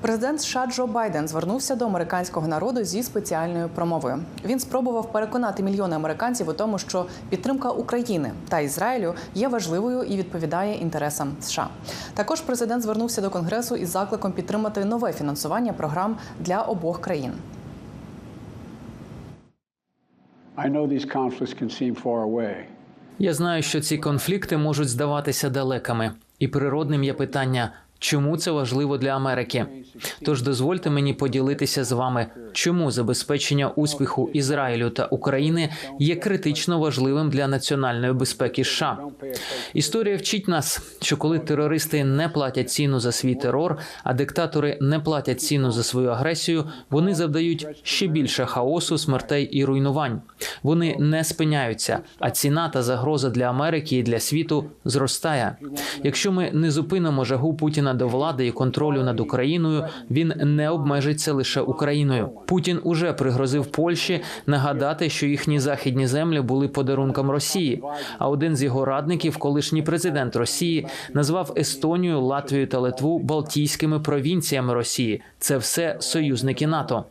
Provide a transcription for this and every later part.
Президент США Джо Байден звернувся до американського народу зі спеціальною промовою. Він спробував переконати мільйони американців у тому, що підтримка України та Ізраїлю є важливою і відповідає інтересам США. Також президент звернувся до конгресу із закликом підтримати нове фінансування програм для обох країн. I know these conflicts can seem far away, Я знаю, що ці конфлікти можуть здаватися далекими, і природним є питання, чому це важливо для Америки. Тож дозвольте мені поділитися з вами, чому забезпечення успіху Ізраїлю та України є критично важливим для національної безпеки США. Історія вчить нас, що коли терористи не платять ціну за свій терор, а диктатори не платять ціну за свою агресію, вони завдають ще більше хаосу, смертей і руйнувань. Вони не спиняються, а ціна та загроза для Америки і для світу зростає. Якщо ми не зупинимо жагу Путіна до влади і контролю над Україною, він не обмежиться лише Україною. Путін уже пригрозив Польщі нагадати, що їхні західні землі були подарунком Росії. А один з його радників, колишній президент Росії, назвав Естонію, Латвію та Литву Балтійськими провінціями Росії. Це все союзники НАТО.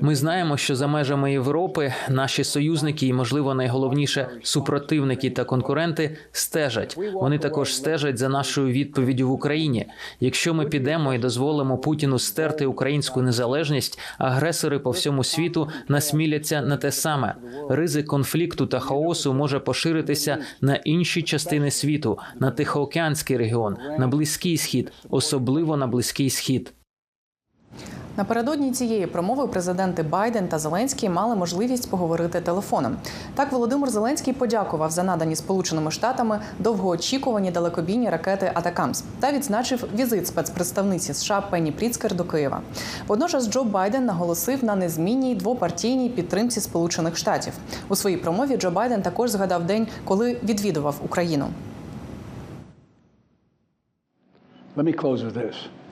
Ми знаємо, що за межами Європи наші союзники і, можливо, найголовніше супротивники та конкуренти стежать. Вони також стежать за нашою відповіддю в Україні. Якщо ми підемо і дозволимо Путіну стерти українську незалежність, агресори по всьому світу насміляться на те саме. Ризик конфлікту та хаосу може поширитися на інші частини світу, на Тихоокеанський регіон, на Близький Схід, особливо на Близький Схід. Напередодні цієї промови президенти Байден та Зеленський мали можливість поговорити телефоном. Так, Володимир Зеленський подякував за надані Сполученими Штатами довгоочікувані далекобійні ракети Атакамс та відзначив візит спецпредставниці США Пенні Пріцкер до Києва. Водночас Джо Байден наголосив на незмінній двопартійній підтримці Сполучених Штатів. У своїй промові Джо Байден також згадав день, коли відвідував Україну. Let me close with this.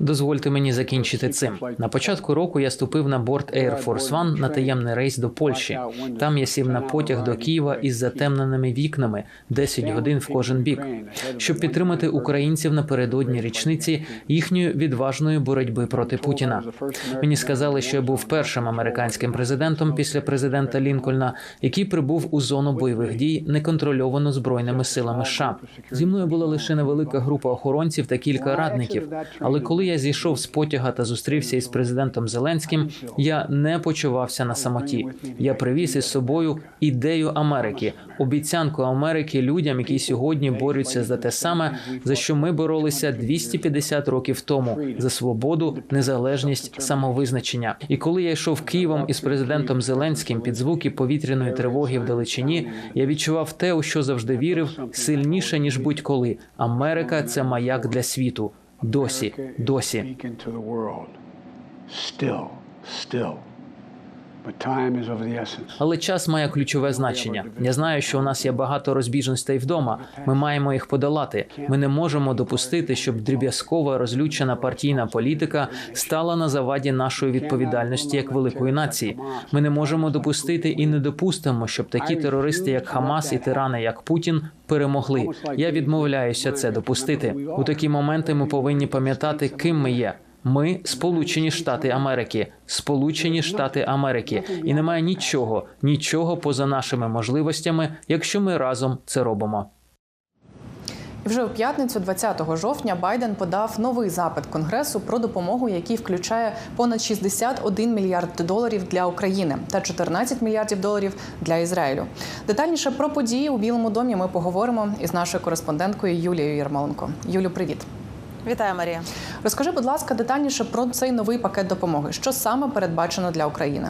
Дозвольте мені закінчити цим. На початку року я ступив на борт Air Force One на таємний рейс до Польщі. Там я сів на потяг до Києва із затемненими вікнами 10 годин в кожен бік, щоб підтримати українців напередодні річниці їхньої відважної боротьби проти Путіна. Мені сказали, що я був першим американським президентом після президента Лінкольна, який прибув у зону бойових дій неконтрольовано збройними силами США. Зі мною була лише невелика група охоронців та кілька радників. Але коли я зійшов з потяга та зустрівся із президентом Зеленським, я не почувався на самоті. Я привіз із собою ідею Америки, обіцянку Америки людям, які сьогодні борються за те саме, за що ми боролися 250 років тому за свободу, незалежність, самовизначення. І коли я йшов Києвом із президентом Зеленським під звуки повітряної тривоги в далечині, я відчував те, у що завжди вірив, сильніше ніж будь-коли. Америка це маяк для світу. Досі, досі. Але час має ключове значення. Я знаю, що у нас є багато розбіжностей вдома. Ми маємо їх подолати. Ми не можемо допустити, щоб дріб'язкова розлючена партійна політика стала на заваді нашої відповідальності як великої нації. Ми не можемо допустити і не допустимо, щоб такі терористи, як Хамас і тирани, як Путін, перемогли. Я відмовляюся це допустити. У такі моменти ми повинні пам'ятати, ким ми є. Ми Сполучені Штати Америки, Сполучені Штати Америки, і немає нічого, нічого поза нашими можливостями, якщо ми разом це робимо. Вже у п'ятницю, 20 жовтня, Байден подав новий запит Конгресу про допомогу, який включає понад 61 мільярд доларів для України та 14 мільярдів доларів для Ізраїлю. Детальніше про події у Білому домі ми поговоримо із нашою кореспонденткою Юлією Ярмоленко. Юлю, привіт. Вітаю, Марія. Розкажи, будь ласка, детальніше про цей новий пакет допомоги. Що саме передбачено для України?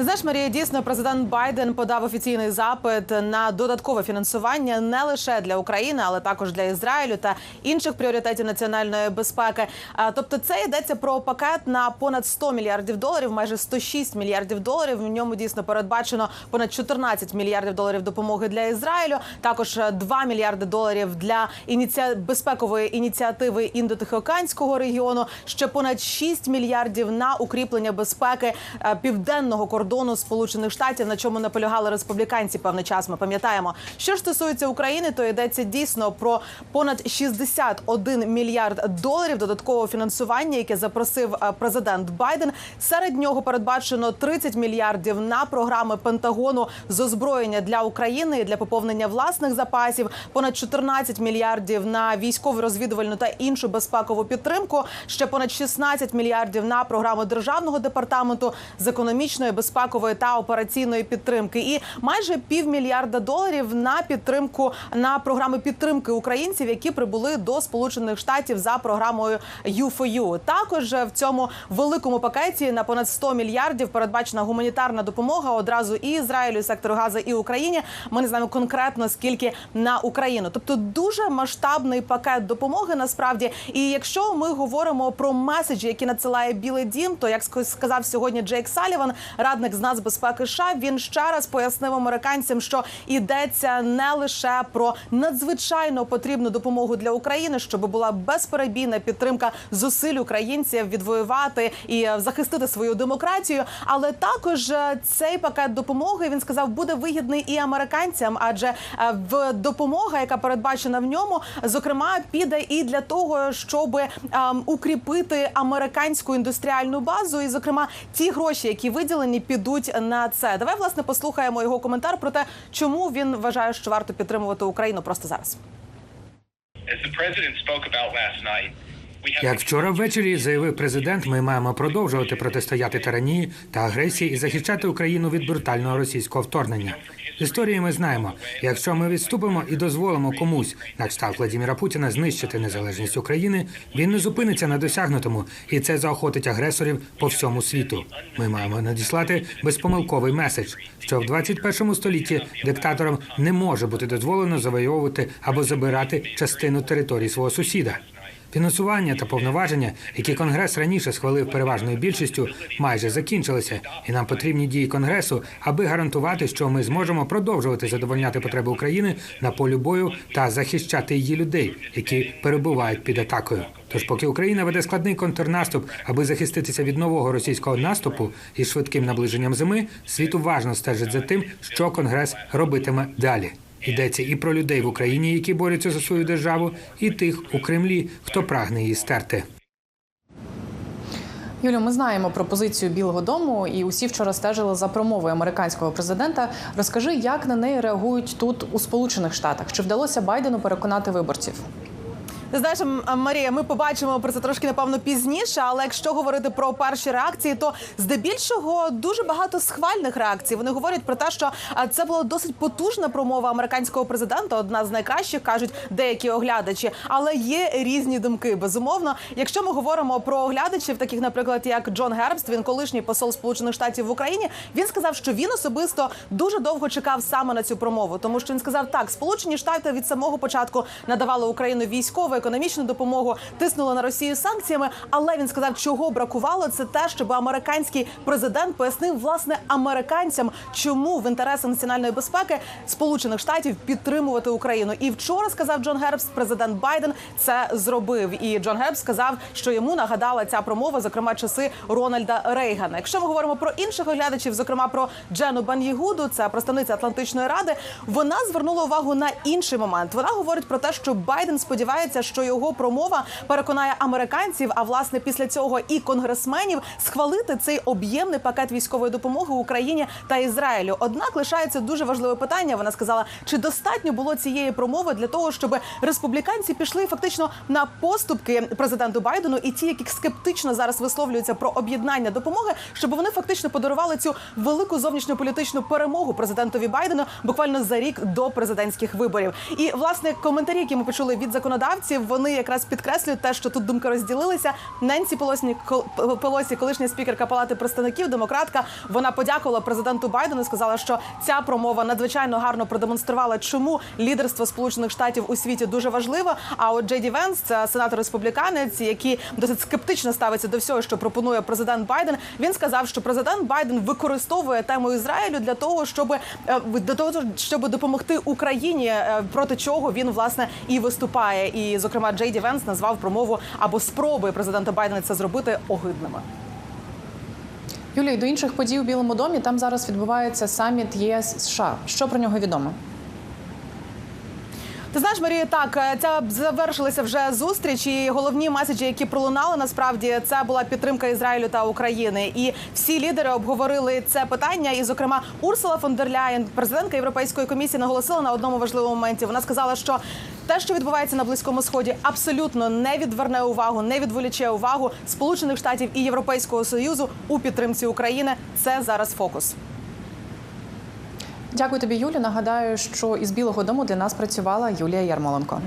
Знаєш, Марія, дійсно, президент Байден подав офіційний запит на додаткове фінансування не лише для України, але також для Ізраїлю та інших пріоритетів національної безпеки. Тобто, це йдеться про пакет на понад 100 мільярдів доларів, майже 106 мільярдів доларів. В ньому дійсно передбачено понад 14 мільярдів доларів допомоги для Ізраїлю. Також 2 мільярди доларів для ініці... безпекової ініціативи індотихоокеанського регіону. Ще понад 6 мільярдів на укріплення безпеки е, південного кордону кордону Сполучених Штатів, на чому наполягали республіканці певний час. Ми пам'ятаємо, що ж стосується України, то йдеться дійсно про понад 61 мільярд доларів додаткового фінансування, яке запросив е, президент Байден. Серед нього передбачено 30 мільярдів на програми Пентагону з озброєння для України і для поповнення власних запасів, понад 14 мільярдів на військову розвідувальну та іншу безпекову підтримку. Ще понад 16 мільярдів на програму державного департаменту з економічної, безпекової та операційної підтримки, і майже півмільярда доларів на підтримку на програми підтримки українців, які прибули до Сполучених Штатів за програмою U4U. Також в цьому великому пакеті на понад 100 мільярдів передбачена гуманітарна допомога одразу і Ізраїлю, і сектору Газа, і Україні. Ми не знаємо конкретно скільки на Україну. Тобто дуже масштабний пакет допомоги насправді. І якщо ми говоримо про меседжі, які надсилає Білий Дім, то як сказав сьогодні Джейк Саліван, радник з нацбезпеки США, він ще раз пояснив американцям, що йдеться не лише про надзвичайно потрібну допомогу для України, щоб була безперебійна підтримка зусиль українців відвоювати і захистити свою демократію. Але також е, цей пакет допомоги він сказав буде вигідний і американцям, адже е, в допомога, яка передбачена в ньому, зокрема піде і для того, щоб ем, укріпити американську індустріальну базу, і зокрема ті гроші, які виділені, підуть на це. Давай власне послухаємо його коментар про те, чому він вважає, що варто підтримувати Україну просто зараз. Як вчора ввечері заявив президент, ми маємо продовжувати протистояти тиранії та агресії і захищати Україну від брутального російського вторгнення. Історії ми знаємо, якщо ми відступимо і дозволимо комусь, на кшталт Владимира Путіна, знищити незалежність України, він не зупиниться на досягнутому, і це заохотить агресорів по всьому світу. Ми маємо надіслати безпомилковий меседж, що в 21 столітті диктаторам не може бути дозволено завойовувати або забирати частину території свого сусіда. Фінансування та повноваження, які Конгрес раніше схвалив переважною більшістю, майже закінчилися, і нам потрібні дії Конгресу, аби гарантувати, що ми зможемо продовжувати задовольняти потреби України на полі бою та захищати її людей, які перебувають під атакою. Тож, поки Україна веде складний контрнаступ, аби захиститися від нового російського наступу із швидким наближенням зими, світ уважно стежить за тим, що Конгрес робитиме далі. Йдеться і про людей в Україні, які борються за свою державу, і тих у Кремлі, хто прагне її стерти. Юлю, ми знаємо про позицію Білого Дому, і усі вчора стежили за промовою американського президента. Розкажи, як на неї реагують тут у Сполучених Штатах? Чи вдалося Байдену переконати виборців? Ти знаєш, Марія, ми побачимо про це трошки напевно пізніше. Але якщо говорити про перші реакції, то здебільшого дуже багато схвальних реакцій. Вони говорять про те, що це була досить потужна промова американського президента, одна з найкращих кажуть деякі оглядачі. Але є різні думки. Безумовно, якщо ми говоримо про оглядачів, таких, наприклад, як Джон Гербст, він колишній посол Сполучених Штатів в Україні. Він сказав, що він особисто дуже довго чекав саме на цю промову, тому що він сказав так: Сполучені Штати від самого початку надавали Україну військову, економічну допомогу, тиснули на Росію санкціями. Але він сказав, чого бракувало, це те, щоб американський президент пояснив власне американцям, чому в інтересах національної безпеки Сполучених Штатів підтримувати Україну. І вчора сказав Джон Гербс, президент Байден це зробив. І Джон Гербс сказав, що йому нагадала ця промова, зокрема часи Рональда Рейгана. Якщо ми говоримо про інших оглядачів, зокрема про Джену Бан'єгуду, це представниця Атлантичної ради, вона звернула увагу на інший момент. Вона говорить про те, що Байден сподівається, що його промова переконає американців, а власне після цього і конгресменів схвалити цей об'ємний пакет військової допомоги Україні та Ізраїлю. Однак лишається дуже важливе питання. Вона сказала, чи достатньо було цієї промови для того, щоб республіканці пішли фактично на поступки президенту Байдену, і ті, які скептично зараз висловлюються про об'єднання допомоги, щоб вони фактично подарували цю велику зовнішньополітичну перемогу президентові Байдену буквально за рік до президентських виборів. І власне коментарі, які ми почули від законодавців, вони якраз підкреслюють те, що тут думки розділилися. Ненсі Пелосі, Пелосі, колишня спікерка Палати представників, демократка, вона подякувала президенту Байдену. Сказала, що ця промова надзвичайно гарно продемонструвала, чому лідерство Сполучених Штатів у світі дуже важливо. А от Джей Ді Венс, це сенатор республіканець, який досить скептично ставиться до всього, що пропонує президент Байден. Він сказав, що президент Байден використовує тему Ізраїлю для того, щоб е, до того, щоб допомогти Україні, е, проти чого він власне і виступає. І зокрема, Джей Ді Венс назвав промову або спроби президента Байдена це зробити огидними. Юлія, до інших подій у Білому домі там зараз відбувається саміт ЄС США. Що про нього відомо? Ти знаєш, Марія, так е, ця завершилася вже зустріч, і головні меседжі, які пролунали, насправді це була підтримка Ізраїлю та України. І всі лідери обговорили це питання. І, зокрема, Урсула фон дер Ляєн, президентка Європейської комісії, наголосила на одному важливому моменті. Вона сказала, що те, що відбувається на близькому сході, абсолютно не відверне увагу, не відволіче увагу Сполучених Штатів і Європейського союзу у підтримці України. Це зараз фокус. Дякую тобі, Юлі. Нагадаю, що із Білого Дому для нас працювала Юлія Ярмоленко.